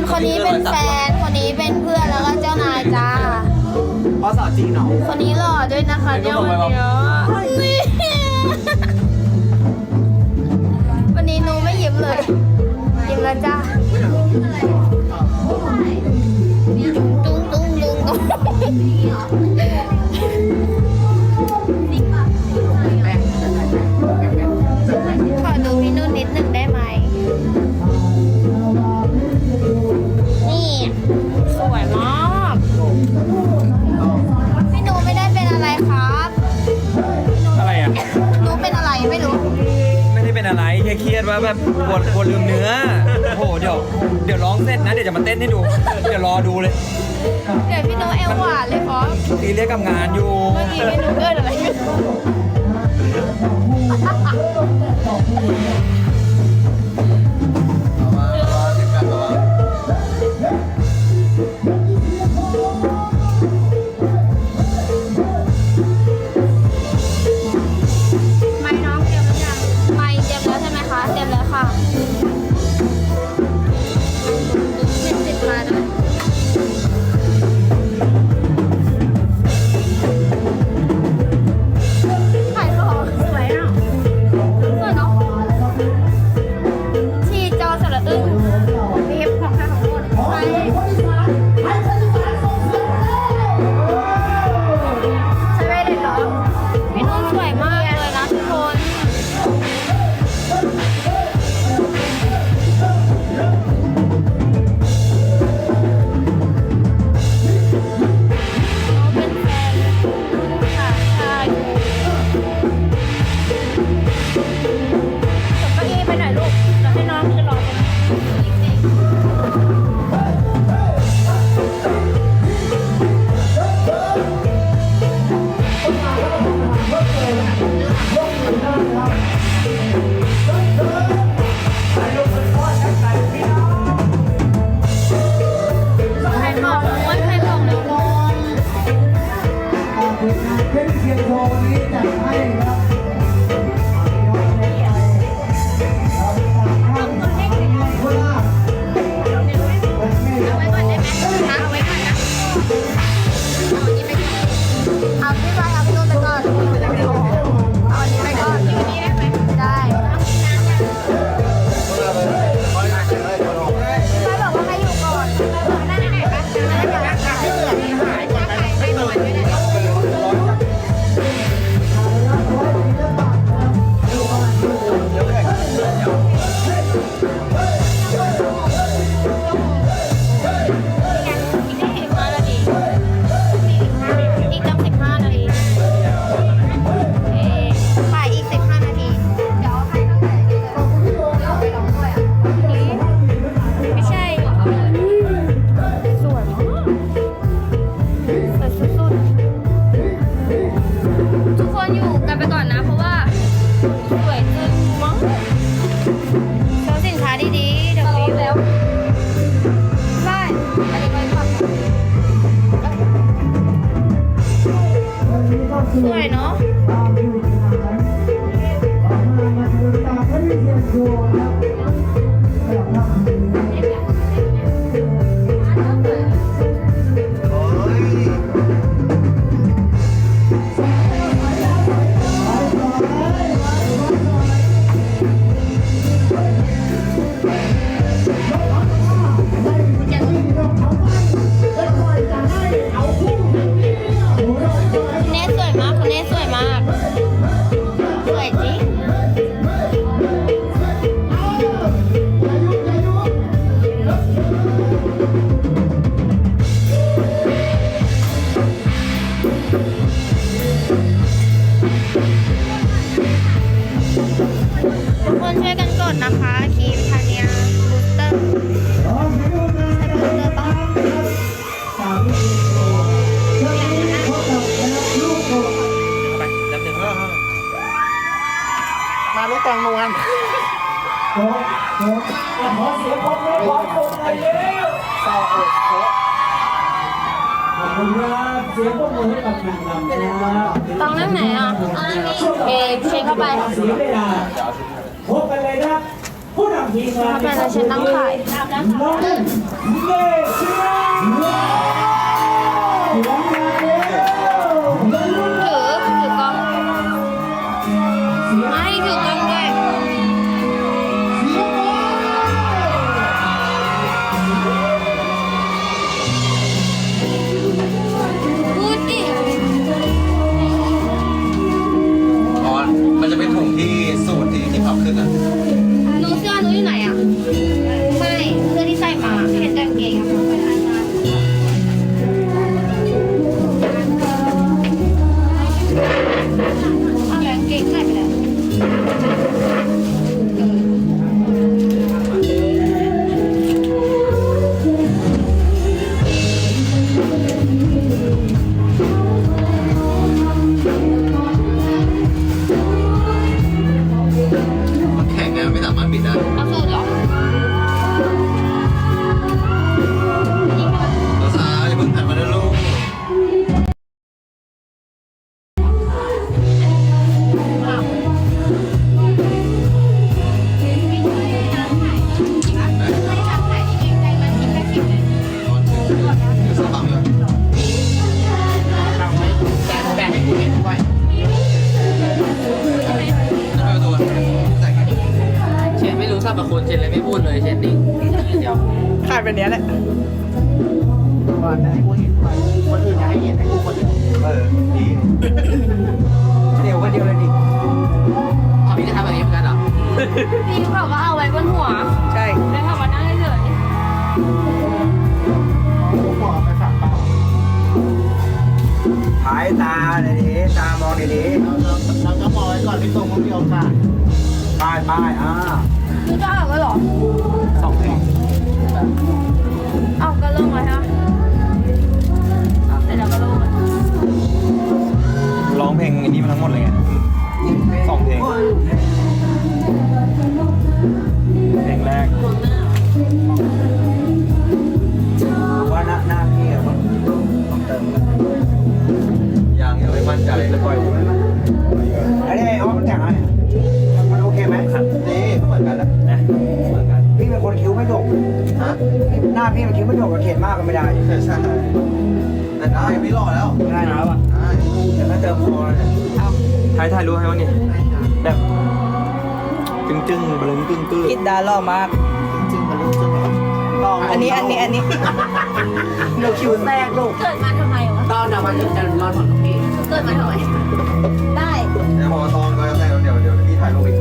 คนคนนี้เป็นแฟน คนนี้เป็นเพื่อนแล้วก็เจ้านายจ้าภาษาจีนเหรอคนนี้หล่อด้วยนะคะเนี่ยวันเนี้ยนี่วันนี้หนูไม่ยิ้มเลยยิ้มแล้วจ้า ค่เครียดว่าแบบปวดปวดลืมเนื้อโอ้โหเดี๋ยวเดี๋ยวร้องเสร็จนะเดี๋ยวจะมาเต้นให้ดู เดี๋ยวรอดูเลยเดี๋ยวพี่หนูเอวหวานเลยพอตีเรียกกับงานอยู่เมื่อกี้พี่หนูเกิดอะไรขึ้นเนี้จัดให้ครับ โเสียงปรบมือขอปรบมือเร็วเศร้าอกโคขอบคุณครับเสียงปรบมือให้กับนางรำนะครับต้องนั่งไหนอะเอเช็คเข้าไป เสียเวลาพบกันเลยนะผู้นำทีมงานทำไปแล้วฉันนั่งขายน้องเนเย้ชิร ดเลยเชนนิ่งเดี๋ยวขาดแบบเนี้ยแหละก่อนให้กูเห็นด้วยคนอื่นอย่าให้เห็นให้กูคนเดียวเออดีเดี๋ยววันเดียวเลยดิเอาพี่จะทำแบบนี้เหมือนกันเหรอพี่เขาก็เอาไว้บนหัวใช่แล้วเขามานั่งเฉยกูบอกไปฝากเปล่าหายตาเลยดิตามองดีเราเราเราก็มองไว้ก่อนที่ตรงคนเดียวค่ะๆ ป้ายป้ายอ่าๆคือจะเอาไว้เหรอสองเพลงเอาก็เริ่มไว้ฮะเสร็จแล้วก็เริ่มไว้ร้องเพลงอันนี้มาทั้งหมดเลยไงสอง พี่มันคิดไม่นโดดกระเขียมากก็ไม่ได้ใช่ใช่แต่ได้ไม่หล่อแล้วได้แล้วอะได้เดี๋ยวถ้าเจอพอเนี่ยถ่ายถ่ายรู้ให้วะเนี่แบบจึ้งจึ้งบลึงจึ้งกึ้งคิดดาล่อมากจึ้งบลึงกึ้งอันนี้อันนี้อันนี้หนูคิวแตกลูกเกิดมาทำไมวะตอนเดี๋ยวมันจะรอดของพี่เกิดมาทำไมได้เดี๋ยวพอตอนก็จะแตกเดี๋ยวเดี๋ยวพี่ถ่ายรูปอีก